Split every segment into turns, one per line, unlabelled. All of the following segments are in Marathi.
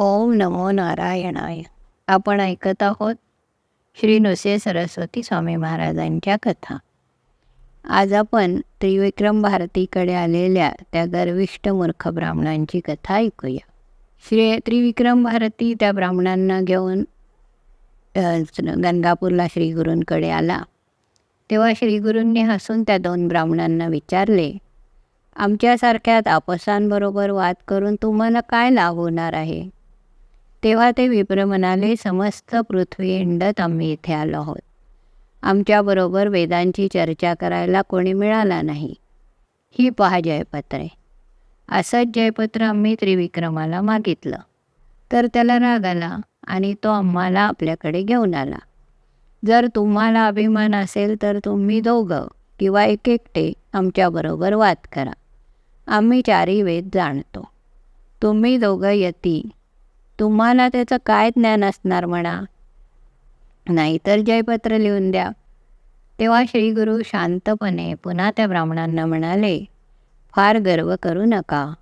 ओम नमो नारायणाय. आपण ऐकत आहोत श्री नृसिंह सरस्वती स्वामी महाराजांच्या कथा. आज आपण त्रिविक्रम भारतीकडे आलेल्या त्या गर्विष्ठ मूर्ख ब्राह्मणांची कथा ऐकूया. श्री त्रिविक्रम भारती त्या ब्राह्मणांना घेऊन गंगापूरला श्रीगुरूंकडे आला. तेव्हा श्रीगुरूंनी हसून त्या दोन ब्राह्मणांना विचारले आमच्यासारख्या तापसांबरोबर वाद करून तुम्हाला काय लाभ होणार आहे? तेव्हा ते विप्र म्हणाले समस्त पृथ्वी हिंडत आम्ही इथे आलो आहोत. आमच्याबरोबर वेदांची चर्चा करायला कोणी मिळाला नाही. ही पहा जयपत्रे. असंच जयपत्र आम्ही त्रिविक्रमाला मागितलं. तर त्याला राग आला आणि तो आम्हाला आपल्याकडे घेऊन आला. जर तुम्हाला अभिमान असेल तर तुम्ही दोघं किंवा एक एकटे आमच्याबरोबर वाद करा. आम्ही चारी वेद जाणतो. तुम्ही दोघं यती तुम्हाला त्याचं काय ज्ञान असणार म्हणा. नाहीतर जयपत्र लिहून द्या. तेव्हा श्रीगुरु शांतपणे पुन्हा त्या ब्राह्मणांना म्हणाले फार गर्व करू नका.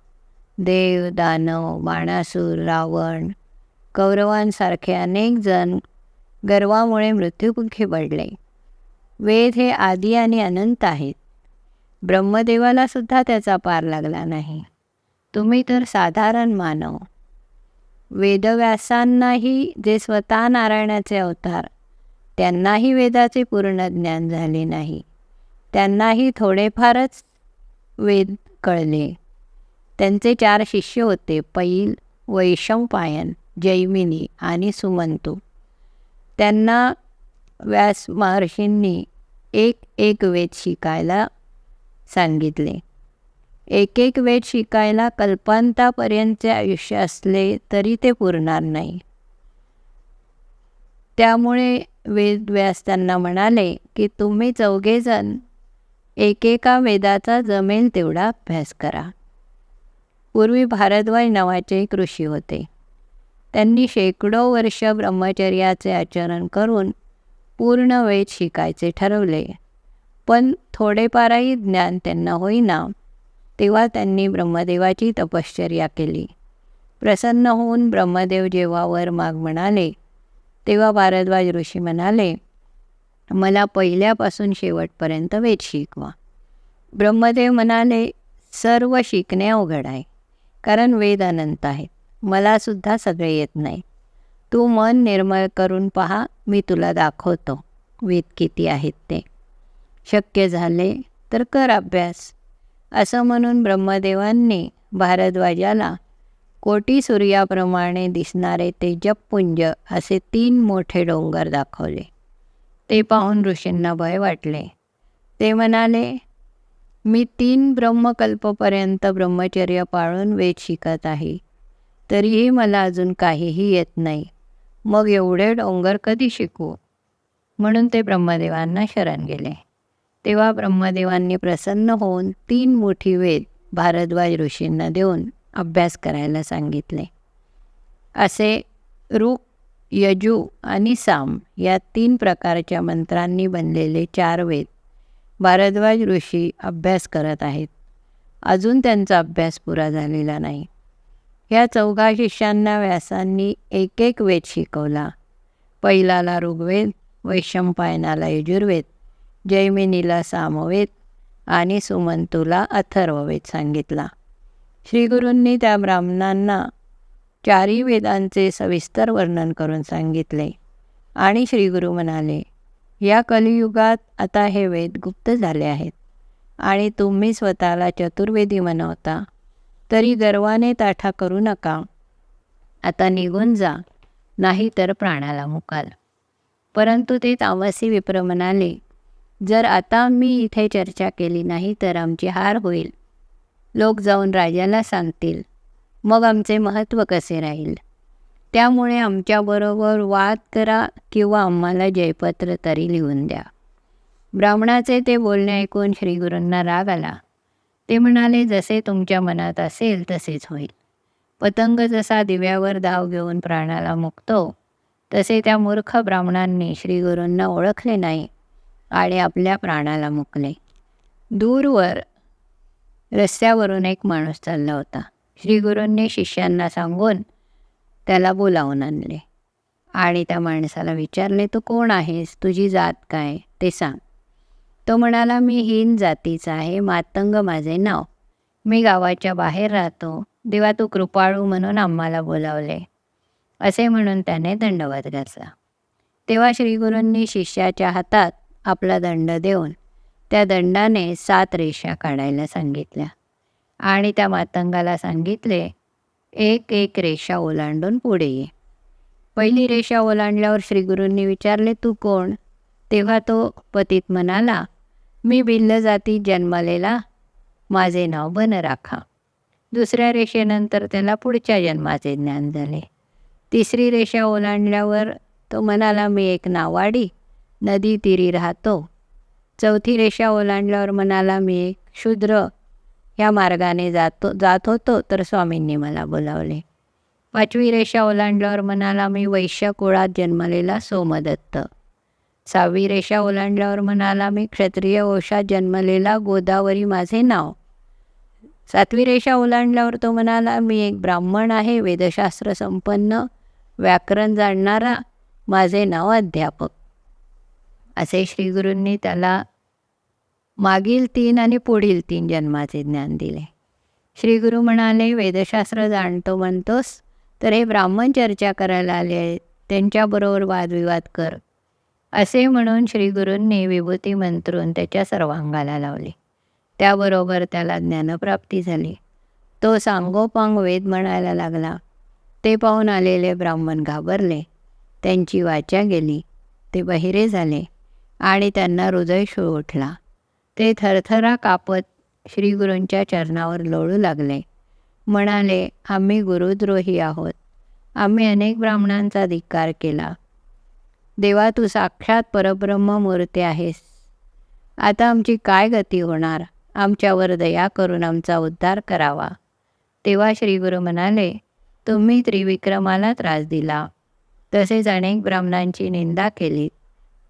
देव दानव बाणासूर रावण कौरवांसारखे अनेक जण गर्वामुळे मृत्युमुखी पडले. वेद हे आदी आणि अनंत आहेत. ब्रह्मदेवाला सुद्धा त्याचा पार लागला नाही. तुम्ही तर साधारण मानव. वेदव्यासांनाही जे स्वतः नारायणाचे अवतार त्यांनाही वेदाचे पूर्ण ज्ञान झाले नाही. त्यांनाही थोडेफारच वेद कळले. त्यांचे चार शिष्य होते पैल वैशंपायन जैमिनी आणि सुमंतू. त्यांना व्यास महर्षींनी एक एक वेद शिकायला सांगितले. एक एक वेद शिकायला कल्पांतापर्यंतचे आयुष्य असले तरी ते पुरणार नाही. त्यामुळे वेदव्यास त्यांना म्हणाले की तुम्ही चौघेजण एकेका वेदाचा जमेल तेवढा अभ्यास करा. पूर्वी भारद्वाज नावाचे एक ऋषी होते. त्यांनी शेकडो वर्ष ब्रह्मचर्याचे आचरण करून पूर्ण वेद शिकायचे ठरवले. पण थोडेफारही ज्ञान त्यांना होईना. तेव्हा त्यांनी ब्रह्मदेवाची तपश्चर्या केली. प्रसन्न होऊन ब्रह्मदेव जेव्हा वर माग म्हणाले तेव्हा भारद्वाज ऋषी म्हणाले मला पहिल्यापासून शेवटपर्यंत वेद शिकवा. ब्रह्मदेव म्हणाले सर्व शिकणे अवघड आहे कारण वेद अनंत आहेत. मलासुद्धा सगळे येत नाही. तू मन निर्मळ करून पहा मी तुला दाखवतो वेद किती आहेत ते. शक्य झाले तर कर अभ्यास. असं म्हणून ब्रह्मदेवांनी भारद्वाजाला कोटी सूर्याप्रमाणे दिसणारे ते जपपुंज असे तीन मोठे डोंगर दाखवले. ते पाहून ऋषींना भय वाटले. ते म्हणाले मी तीन ब्रह्मकल्पपर्यंत ब्रह्मचर्य पाळून वेद शिकत आहे. तरीही मला अजून काहीही येत नाही. मग एवढे डोंगर कधी शिकू? म्हणून ते ब्रह्मदेवांना शरण गेले. तेव्हा ब्रह्मदेवांनी प्रसन्न होऊन तीन मोठी वेद भारद्वाज ऋषींना देऊन अभ्यास करायला सांगितले. असे ऋक यजू आणि साम या तीन प्रकारच्या मंत्रांनी बनलेले चार वेद भारद्वाज ऋषी अभ्यास करत आहेत. अजून त्यांचा अभ्यास पुरा झालेला नाही. ह्या चौघा शिष्यांना व्यासांनी एक एक वेद शिकवला. पहिलाला ऋग्वेद वैशंपायनाला यजुर्वेद जैमिनीला सामवेद आणि सुमंतूला अथर्ववेद सांगितला. श्रीगुरूंनी त्या ब्राह्मणांना चारी वेदांचे सविस्तर वर्णन करून सांगितले आणि श्रीगुरू म्हणाले या कलियुगात आता हे वेद गुप्त झाले आहेत आणि तुम्ही स्वतःला चतुर्वेदी म्हणवता तरी गर्वाने ताठा करू नका. आता निघून जा नाही तर प्राणाला मुकाल. परंतु ते तामसी विप्र म्हणाले जर आता मी इथे चर्चा केली नाही तर आमची हार होईल. लोक जाऊन राजाला सांगतील. मग आमचे महत्त्व कसे राहील? त्यामुळे आमच्याबरोबर वाद करा किंवा आम्हाला जयपत्र तरी लिहून द्या. ब्राह्मणाचे ते बोलणे ऐकून श्रीगुरूंना राग आला. ते म्हणाले जसे तुमच्या मनात असेल तसेच होईल. पतंग जसा दिव्यावर धाव घेऊन प्राणाला मुकतो तसे त्या मूर्ख ब्राह्मणांनी श्रीगुरूंना ओळखले नाही. आणि आपल्या प्राणाला मुकले. दूरवर रस्त्यावरून एक माणूस चालला होता. श्रीगुरूंनी शिष्यांना सांगून त्याला बोलावून आणले. आणि त्या माणसाला विचारले तू कोण आहेस? तुझी जात काय? ते सांग. तो म्हणाला मी हीन जातीचा आहे. मातंग माझे नाव. मी गावाच्या बाहेर राहतो. देवा तू कृपाळू म्हणून आम्हाला बोलावले. असे म्हणून त्याने दंडवत घातला. तेव्हा श्रीगुरूंनी शिष्याच्या हातात आपला दंड देऊन त्या दंडाने सात रेषा काढायला सांगितल्या. आणि त्या मातंगाला सांगितले एक एक रेषा ओलांडून पुढे ये. पहिली रेषा ओलांडल्यावर श्रीगुरूंनी विचारले तू कोण? तेव्हा तो पतीत म्हणाला मी भिल्ल जाती जन्मलेला. माझे नाव बन राखा दुसऱ्या रेषेनंतर त्याला पुढच्या जन्माचे ज्ञान झाले. तिसरी रेषा ओलांडल्यावर तो म्हणाला मी एक नावाडी. नदी तीरी राहतो. चौथी रेषा ओलांडल्यावर म्हणाला मी एक शूद्र या मार्गाने जातो जात होतो तर स्वामींनी मला बोलावले. पाचवी रेषा ओलांडल्यावर म्हणाला मी वैश्य कुळात जन्मलेला सोमदत्त. सहावी रेषा ओलांडल्यावर म्हणाला मी क्षत्रिय वंशात जन्मलेला गोदावरी माझे नाव. सातवी रेषा ओलांडल्यावर तो म्हणाला मी एक ब्राह्मण आहे वेदशास्त्र संपन्न व्याकरण जाणणारा माझे नाव अध्यापक. असे श्रीगुरूंनी त्याला मागील तीन आणि पुढील तीन जन्माचे ज्ञान दिले. श्रीगुरू म्हणाले वेदशास्त्र जाणतो म्हणतोस तर हे ब्राह्मण चर्चा करायला आले आहेत. त्यांच्याबरोबर वादविवाद कर. असे म्हणून श्रीगुरूंनी विभूती मंत्रून त्याच्या सर्वांगाला लावले. त्याबरोबर त्याला ज्ञानप्राप्ती झाली. तो सांगोपांग वेद म्हणायला लागला. ते पाहून आलेले ब्राह्मण घाबरले. त्यांची वाचा गेली. ते बहिरे झाले. आणि त्यांना हृदय उठला. ते थरथरा कापत श्रीगुरूंच्या चरणावर लोळू लागले. म्हणाले आम्ही गुरुद्रोही आहोत. आम्ही अनेक ब्राह्मणांचा धिक्कार केला. देवा तू साक्षात परब्रह्म मूर्ती आहेस. आता आमची काय गती होणार? आमच्यावर दया करून आमचा उद्धार करावा. तेव्हा श्रीगुरु म्हणाले तुम्ही त्रिविक्रमाला त्रास दिला. तसेच अनेक ब्राह्मणांची निंदा केली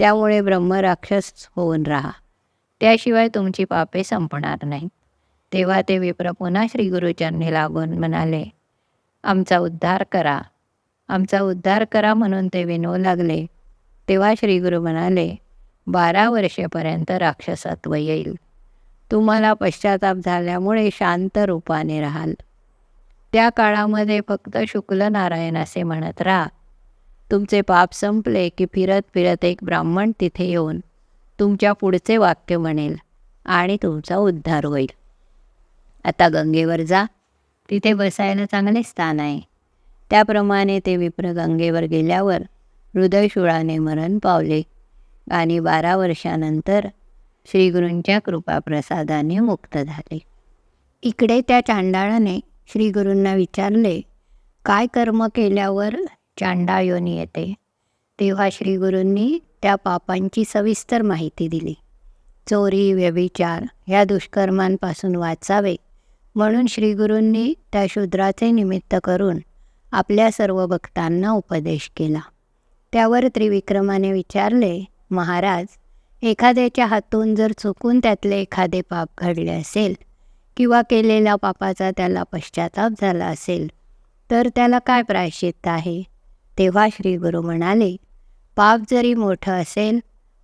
त्यामुळे ब्रह्मराक्षस होऊन राहा. त्याशिवाय तुमची पापे संपणार नाही. तेव्हा ते विप्र पुन्हा श्रीगुरुचरणी लागून म्हणाले आमचा उद्धार करा. आमचा उद्धार करा म्हणून ते विनवू लागले. तेव्हा श्रीगुरु म्हणाले बारा वर्षेपर्यंत राक्षसत्व येईल. तुम्हाला पश्चाताप झाल्यामुळे शांत रूपाने राहाल. त्या काळामध्ये फक्त शुक्ल नारायण असे म्हणत राहा. तुमचे पाप संपले की फिरत फिरत एक ब्राह्मण तिथे येऊन तुमच्या पुढचे वाक्य म्हणेल आणि तुमचा उद्धार होईल. आता गंगेवर जा. तिथे बसायला चांगले स्थान आहे. त्याप्रमाणे ते विप्र गंगेवर गेल्यावर हृदयशुळाने मरण पावले आणि बारा वर्षानंतर श्रीगुरूंच्या कृपाप्रसादाने मुक्त झाले. इकडे त्या चांडाळाने श्रीगुरूंना विचारले काय कर्म केल्यावर चांडायोनी येते. तेव्हा श्रीगुरूंनी त्या पापांची सविस्तर माहिती दिली. चोरी व्यभिचार ह्या दुष्कर्मांपासून वाचावे. म्हणून श्रीगुरूंनी त्या शूद्राचे निमित्त करून आपल्या सर्व भक्तांना उपदेश केला. त्यावर त्रिविक्रमाने विचारले महाराज एखाद्याच्या हातून जर चुकून त्यातले एखादे पाप घडले असेल किंवा केलेल्या पापाचा त्याला पश्चाताप झाला असेल तर त्याला काय प्रायश्चित्त आहे? तेव्हा श्री गुरु म्हणाले पाप जरी मोठं असेल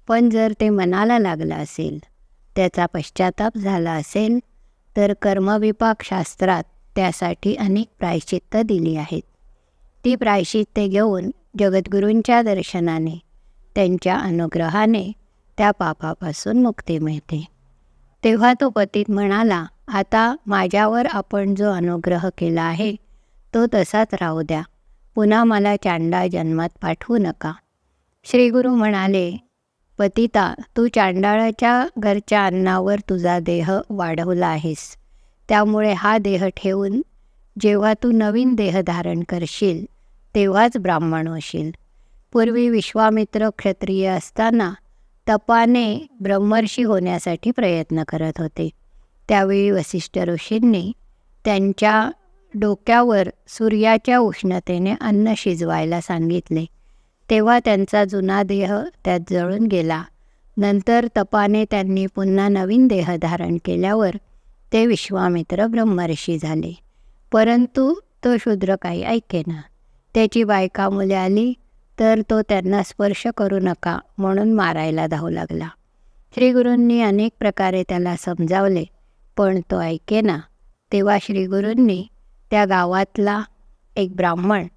पण जर ते मनाला लागलं असेल त्याचा पश्चाताप झाला असेल तर कर्मविपाक शास्त्रात त्यासाठी अनेक प्रायश्चित्त दिली आहेत. ती प्रायश्चित्ते घेऊन जगद्गुरूंच्या दर्शनाने त्यांच्या अनुग्रहाने त्या पापापासून मुक्ती मिळते. तेव्हा तो पतीत म्हणाला आता माझ्यावर आपण जो अनुग्रह केला आहे तो तसाच राहू द्या. पुन्हा मला चांडा जन्मात पाठवू नका. श्रीगुरू म्हणाले पतिता तू चांडाळाच्या घरच्या अन्नावर तुझा देह वाढवला आहेस. त्यामुळे हा देह ठेवून जेव्हा तू नवीन देह धारण करशील तेव्हाच ब्राह्मण होशील. पूर्वी विश्वामित्र क्षत्रिय असताना तपाने ब्रह्मर्षी होण्यासाठी प्रयत्न करत होते. त्यावेळी वसिष्ठ ऋषींनी त्यांच्या डोक्यावर सूर्याच्या उष्णतेने अन्न शिजवायला सांगितले. तेव्हा त्यांचा जुना देह त्यात जळून गेला. नंतर तपाने त्यांनी पुन्हा नवीन देह धारण केल्यावर ते विश्वामित्र ब्रह्मर्षी झाले. परंतु तो शूद्र काही ऐकेना. त्याची बायका मुले आली तर तो त्यांना स्पर्श करू नका म्हणून मारायला धावू लागला. श्रीगुरूंनी अनेक प्रकारे त्याला समजावले पण तो ऐकेना. तेव्हा श्रीगुरूंनी त्या गावातला एक ब्राह्मण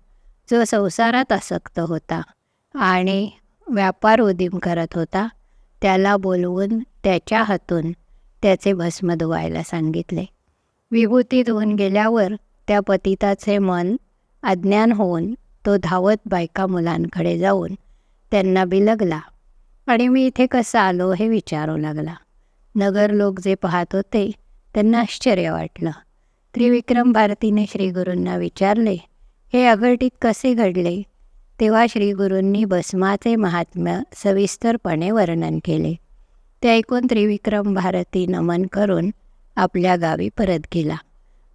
जो संसारात आसक्त होता आणि व्यापार उदीम करत होता त्याला बोलवून त्याच्या हातून त्याचे भस्म धुवायला सांगितले. विभूती धुवून गेल्यावर त्या पतिताचे मन अज्ञान होऊन तो धावत बायका मुलांकडे जाऊन त्यांना बिलगला आणि मी इथे कसं आलो हे विचारू लागला. नगर लोक जे पाहत होते त्यांना आश्चर्य वाटलं. त्रिविक्रम भारतीने श्रीगुरूंना विचारले हे अघटित कसे घडले? तेव्हा श्रीगुरूंनी भस्माचे महात्म्य सविस्तरपणे वर्णन केले. ते ऐकून त्रिविक्रम भारती नमन करून आपल्या गावी परत गेला.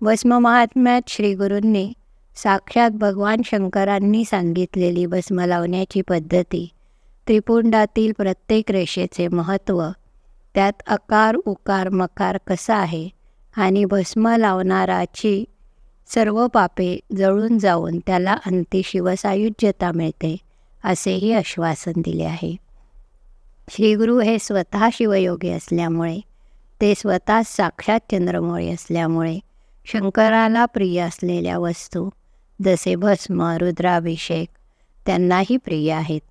भस्म महात्म्यात श्रीगुरूंनी साक्षात भगवान शंकरांनी सांगितलेली भस्म लावण्याची पद्धती त्रिपुंडातील प्रत्येक रेषेचे महत्त्व त्यात अकार उकार मकार कसा आहे आणि भस्म लावणाराची सर्व पापे जळून जाऊन त्याला अंती शिवसायुज्यता मिळते असेही आश्वासन दिले आहे. श्रीगुरु हे स्वतः शिवयोगी असल्यामुळे ते स्वतः साक्षात चंद्रमोळी असल्यामुळे शंकराला प्रिय असलेल्या वस्तू जसे भस्म रुद्राभिषेक त्यांनाही प्रिय आहेत.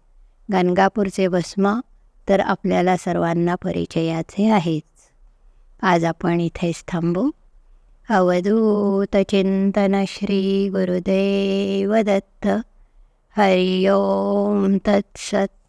गणगापूरचे भस्म तर आपल्याला सर्वांना परिचयाचे आहेत. आज आपण इथेच थांबू. अवधूत चिंतन श्री गुरुदेव दत्त. हरिओम तत्सत.